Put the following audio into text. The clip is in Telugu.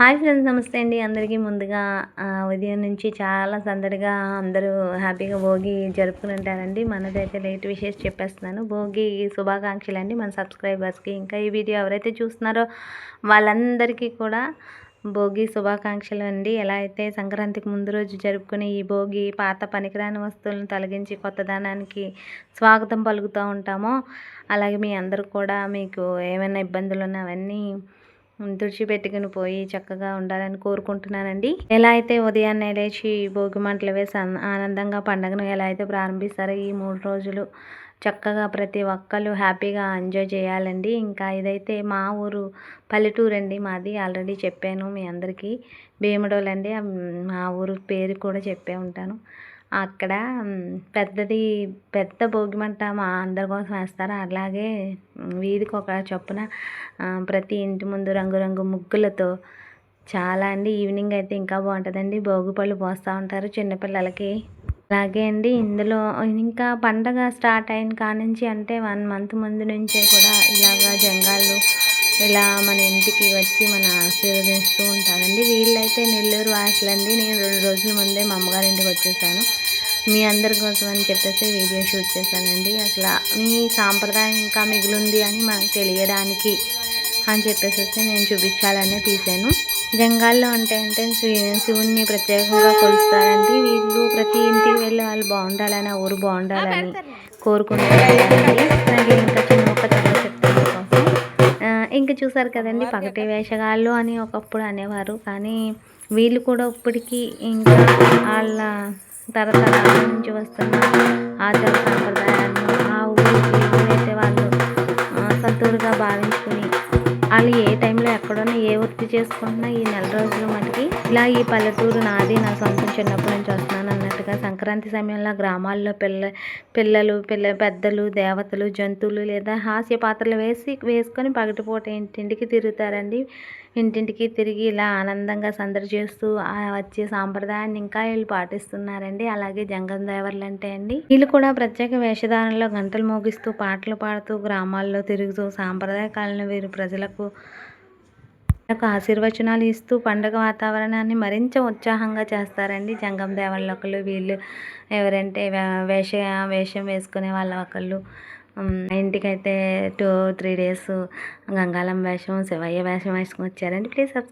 హాయ్ ఫ్రెండ్స్ నమస్తే అండి. అందరికీ ముందుగా ఆ, ఉదయం నుంచి చాలా సందడిగా అందరూ హ్యాపీగా భోగి జరుపుకుని ఉంటారండి. మనదైతే లేట్ విషయస్ చెప్పేస్తున్నాను. భోగి శుభాకాంక్షలు అండి మన సబ్స్క్రైబర్స్కి. ఇంకా ఈ వీడియో ఎవరైతే చూస్తున్నారో వాళ్ళందరికీ కూడా భోగి శుభాకాంక్షలు అండి. ఎలా అయితే సంక్రాంతికి ముందు రోజు జరుపుకునే ఈ భోగి పాత పనికిరాని వస్తువులను తొలగించి కొత్తదనానికి స్వాగతం పలుకుతూ ఉంటామో అలాగే మీ అందరూ కూడా మీకు ఏమైనా ఇబ్బందులు ఉన్నా అవన్నీ తుడిచిపెట్టుకుని పోయి చక్కగా ఉండాలని కోరుకుంటున్నానండి. ఎలా అయితే ఉదయాన్నే లేచి భోగి మంటలు వేసి ఆనందంగా పండుగను ఎలా అయితే ప్రారంభిస్తారో ఈ మూడు రోజులు చక్కగా ప్రతి ఒక్కరు హ్యాపీగా ఎంజాయ్ చేయాలండి. ఇంకా ఇదైతే మా ఊరు పల్లెటూరు అండి. మాది ఆల్రెడీ చెప్పాను మీ అందరికీ. భీమడోలండి అండి. మా ఊరు పేరు కూడా చెప్పే ఉంటాను. అక్కడ పెద్దది పెద్ద భోగి మంట మా అందరి కోసం వేస్తారు. అలాగే వీధికి ఒక చొప్పున ప్రతి ఇంటి ముందు రంగురంగు ముగ్గులతో చాలా అండి. ఈవినింగ్ అయితే ఇంకా బాగుంటుందండి. భోగి పళ్ళు పోస్తూ ఉంటారు చిన్నపిల్లలకి అలాగే అండి ఇందులో ఇంకా పండగ స్టార్ట్ అయిన కాడ నుంచి అంటే వన్ మంత్ ముందు నుంచే కూడా ఇలాగా జంగాళ్ళు ఇలా మన ఇంటికి వచ్చి మన ఆశీర్వదిస్తూ ఉంటారండి. వీళ్ళైతే నెల్లూరు వాసులండి. నేను రెండు రోజుల ముందే మా అమ్మగారి ఇంటికి వచ్చేసాను. మీ అందరి కోసం అని చెప్పేసి వీడియో షూట్ చేశానండి. అసలు మీ సాంప్రదాయం ఇంకా మిగిలింది అని మనకు తెలియడానికి అని చెప్పేసి నేను చూపించాలనే తీశాను. జంగాల్లో అంటే అంటే శివుణ్ణి ప్రత్యేకంగా కొలుస్తారండి. వీళ్ళు ప్రతి ఇంటికి వెళ్ళి వాళ్ళు బాగుండాలని ఆ ఊరు బాగుండాలని కోరుకుంటారండి. అలాగే ఇంకా చిన్న ఒక కథ చెప్తాను ఇంకా చూసారు కదండి పగటి వేషగాళ్ళు అని ఒకప్పుడు అనేవారు. కానీ వీళ్ళు కూడా ఇప్పటికీ ఇంకా వాళ్ళ తరతరాల నుంచి వస్తున్న ఆచార సంప్రదాయాలను ఆ ఊరికి ఏదైతే వాళ్ళు ఆ, సొంతూరుగా భావించుకుని వాళ్ళు ఏ టైంలో ఏ వృత్తి చేసుకుంటున్నా ఈ నెల రోజులు మటుకి ఇలా ఈ పల్లెటూరు నాది నా సొంతం చిన్నప్పటి నుంచి వస్తున్నాను అన్నట్టుగా సంక్రాంతి సమయంలో గ్రామాల్లో పిల్ల పిల్లలు పిల్ల పెద్దలు దేవతలు జంతువులు లేదా హాస్య పాత్రలు వేసి వేసుకొని పగటిపూట ఇంటింటికి తిరుగుతారండి. ఇంటింటికి తిరిగి ఇలా ఆనందంగా సందడి చేస్తూ వచ్చే సాంప్రదాయాన్ని ఇంకా వీళ్ళు పాటిస్తున్నారండి. అలాగే జంగం దేవర్లు అంటే అండి. వీళ్ళు కూడా ప్రత్యేక వేషధారణలో గంటలు మోగిస్తూ పాటలు పాడుతూ గ్రామాల్లో తిరుగుతూ సాంప్రదాయ కాలను వీరు ప్రజలకు నాకు ఆశీర్వచనాలు ఇస్తూ పండుగ వాతావరణాన్ని మరింత ఉత్సాహంగా చేస్తారండి జంగం దేవాళ్ళు ఒకళ్ళు. వీళ్ళు ఎవరంటే వేష వేషం వేసుకునే వాళ్ళ ఒకళ్ళు. ఇంటికైతే టూ త్రీ డేస్ గంగాలం వేషం శివయ్య వేషం వేసుకుని వచ్చారండి. Please subscribe